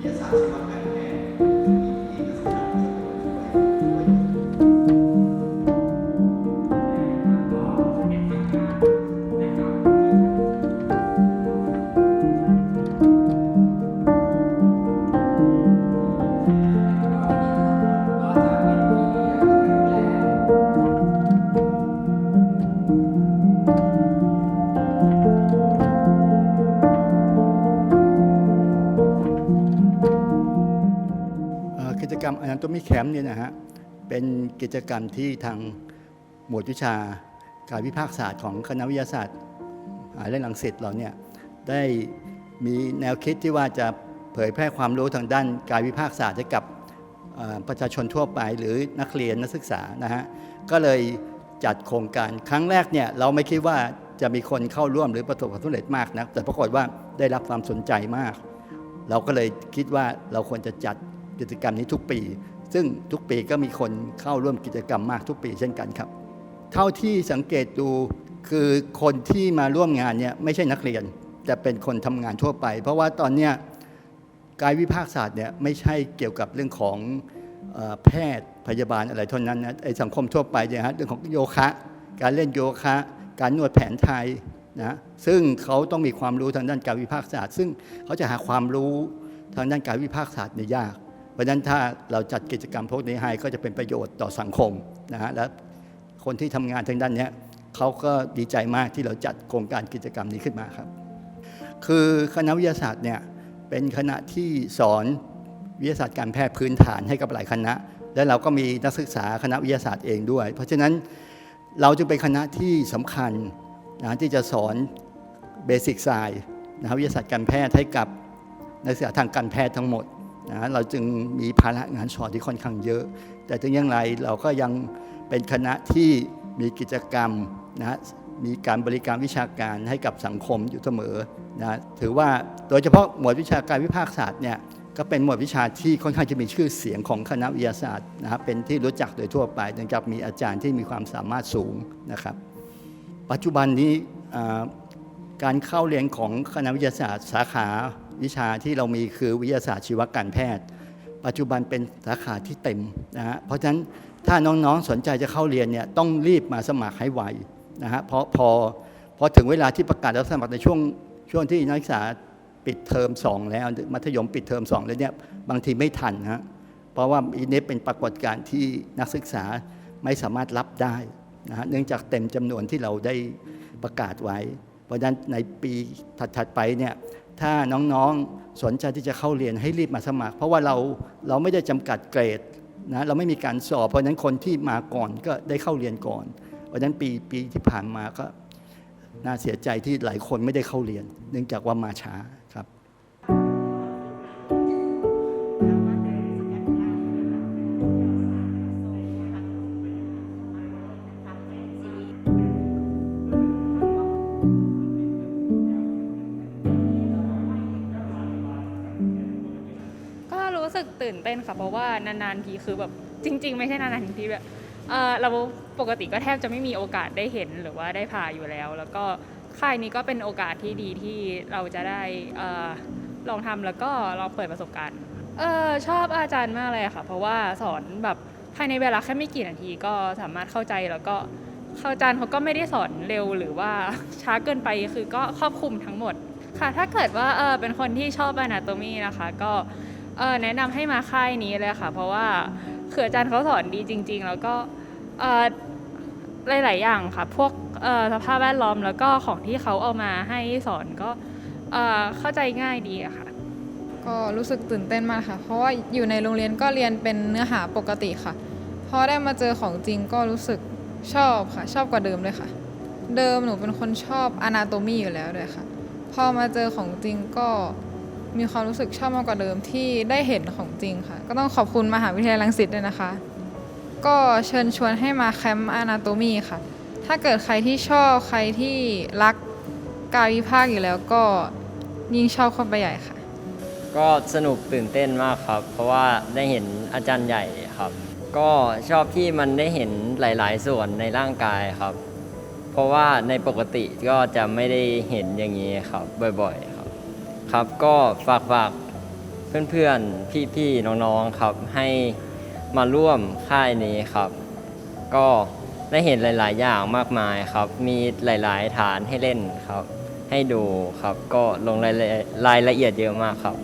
วิทยาศ อ่อกิจกรรม Anatomy Camp เนี่ยนะฮะเป็นกิจกรรมที่ทางหมวดวิชาการวิพากษศาสตร์ของคณะวิทยาศาสตร์มหาวิทยาลัยรังสิตเราเนี่ยได้มีแนวคิดที่ว่าจะเผยแพร่ความรู้ทางด้านการวิพากษศาสตร์ให้กับประชาชนทั่วไปหรือนักเรียนนักศึกษานะฮะก็เลยจัดโครงการครั้งแรกเนี่ยเราไม่คิดว่าจะมีคนเข้าร่วมหรือประสบความสำเร็จมากนะแต่ปรากฏว่าได้รับความสนใจมาก เราก็เลยคิดว่าเราควรจะจัด กิจกรรมนี้ทุกปี ซึ่งทุกปีก็มีคนเข้าร่วมกิจกรรมมากทุกปีเช่นกันครับ เท่าที่สังเกตดูคือคนที่มาร่วมงานเนี่ยไม่ใช่นักเรียน แต่เป็นคนทำงานทั่วไป เพราะว่าตอนเนี้ยกายวิภาคศาสตร์เนี่ยไม่ใช่เกี่ยวกับเรื่องของอแพทย์พยาบาลอะไรเท่านั้นนะไอสังคมทั่วไปเนี่ยฮะเรื่องของโยคะ การเล่นโยคะ การนวดแผนไทยนะซึ่งเขาต้องมีความรู้ทางด้านการวิภาคศาสตร์ ซึ่งเขาจะหาความรู้ทางด้านการวิภาคศาสตร์เนี่ยยาก ราะฉะนั้นถ้าเราจัดกิจกรรมพวกนี้ให้ก็จะเป็นประโยชน์ต่อสังคมนะฮะและคนที่ทำงานทางด้านนี้เขาก็ดีใจมากที่เราจัดโครงการกิจกรรมนี้ขึ้นมาครับ คือคณะวิทยาศาสตร์เนี่ยเป็นคณะที่สอนวิทยาศาสตร์การแพทย์พื้นฐานให้กับหลายคณะ และเราก็มีนักศึกษาคณะวิทยาศาสตร์เองด้วย เพราะฉะนั้นเราจึงเป็นคณะที่สำคัญนะที่จะสอนเบสิกไซน์นะวิทยาศาสตร์การแพทย์ให้กับนักศึกษาทางการแพทย์ทั้งหมด นะเราจึงมีภาระงานสอนที่ค่อนข้างเยอะ แต่ถึงอย่างไรเราก็ยังเป็นคณะที่มีกิจกรรมนะมีการบริการวิชาการให้กับสังคมอยู่เสมอนะถือว่าโดยเฉพาะหมวดวิชาการวิภาคศาสตร์เนี่ยก็เป็นหมวดวิชาที่ค่อนข้างจะมีชื่อเสียงของคณะวิทยาศาสตร์นะครับเป็นที่รู้จักโดยทั่วไปเนื่องจากมีอาจารย์ที่มีความสามารถสูงนะครับ ปัจจุบันนี้การเข้าเรียนของคณะวิทยาศาสตร์ สาขา วิชาที่เรามีคือวิทยาศาสตร์ชีวการแพทย์ ปัจจุบันเป็นสาขาที่เต็มนะฮะเพราะฉะนั้นถ้าน้องๆสนใจจะเข้าเรียนเนี่ยต้องรีบมาสมัครให้ไวนะฮะเพราะพอพอถึงเวลาที่ประกาศรับสมัครในช่วงช่วงที่นักศึกษาปิดเทอมสองแล้วมัธยมปิดเทอมสองแล้วเนี่ยบางทีไม่ทันฮะเพราะว่าอันนี้เป็นปรากฏการณ์ที่นักศึกษาไม่สามารถรับได้นะฮะเนื่องจากเต็มจำนวนที่เราได้ประกาศไว้ เพราะฉะนั้นในปีถัดๆไปเนี่ย ถ้าน้องๆสนใจที่จะเข้าเรียนให้รีบมาสมัคร เพราะว่าเราเราไม่ได้จำกัดเกรดนะเราไม่มีการสอบ เพราะฉะนั้นคนที่มาก่อนก็ได้เข้าเรียนก่อน เพราะฉะนั้นปีปีที่ผ่านมาก็น่าเสียใจที่หลายคนไม่ได้เข้าเรียน เนื่องจากว่ามาช้าครับ รู้สึกตื่นเต้นค่ะเพราะว่านานๆทีคือแบบจริง ๆ ไม่ใช่นานๆทีแบบเออเราปกติก็แทบจะไม่มีโอกาสได้เห็นหรือว่าได้ผ่าอยู่แล้ว แล้วก็ค่ายนี้ก็เป็นโอกาสที่ดีที่เราจะได้เออลองทำแล้วก็ลองเปิดประสบการณ์เออชอบอาจารย์มากเลยค่ะ เพราะว่าสอนแบบภายในเวลาแค่ไม่กี่นาทีก็สามารถเข้าใจแล้วก็อาจารย์เขาก็ไม่ได้สอนเร็วหรือว่าช้าเกินไปคือก็ครอบคลุมทั้งหมดค่ะถ้าเกิดว่าเออเป็นคนที่ชอบอนาโตมีนะคะ ก็ เออแนะนำให้มาค่ายนี้เลยค่ะ เพราะว่าคืออาจารย์เขาสอนดีจริง ๆ แล้วก็เออหลาย ๆ อย่างค่ะ พวกเออสภาพแวดล้อมแล้วก็ของที่เขาเอามาให้สอนก็เออเข้าใจง่ายดีอะค่ะ ก็รู้สึกตื่นเต้นมากค่ะ เพราะว่าอยู่ในโรงเรียนก็เรียนเป็นเนื้อหาปกติค่ะพอได้มาเจอของจริงก็รู้สึกชอบค่ะ ชอบกว่าเดิมเลยค่ะ เดิมหนูเป็นคนชอบอนาโตมีอยู่แล้วด้วยค่ะ พอมาเจอของจริงก็ มีความรู้สึกชอบมากกว่าเดิมที่ได้เห็นของจริงค่ะ ก็ต้องขอบคุณมหาวิทยาลัยรังสิตด้วยนะคะ ก็เชิญชวนให้มาแคมป์อนาโตมีค่ะ ถ้าเกิดใครที่ชอบใครที่รักกายวิภาคอยู่แล้วก็ยิ่งชอบเข้าไปใหญ่ค่ะ ก็สนุกตื่นเต้นมากครับ เพราะว่าได้เห็นอาจารย์ใหญ่ครับ ก็ชอบที่มันได้เห็นหลาย ๆ ส่วนในร่างกายครับ เพราะว่าในปกติก็จะไม่ได้เห็นอย่างนี้ครับบ่อย ๆ ครับก็ฝากฝากเพื่อนๆ พี่ๆ น้องๆ ครับ ให้มาร่วมค่ายนี้ครับ ก็ได้เห็นหลาย ๆ อย่างมากมายครับ มีหลายๆ ฐานให้เล่นครับ ให้ดูครับ ก็ลงรายละเอียดเยอะมากครับ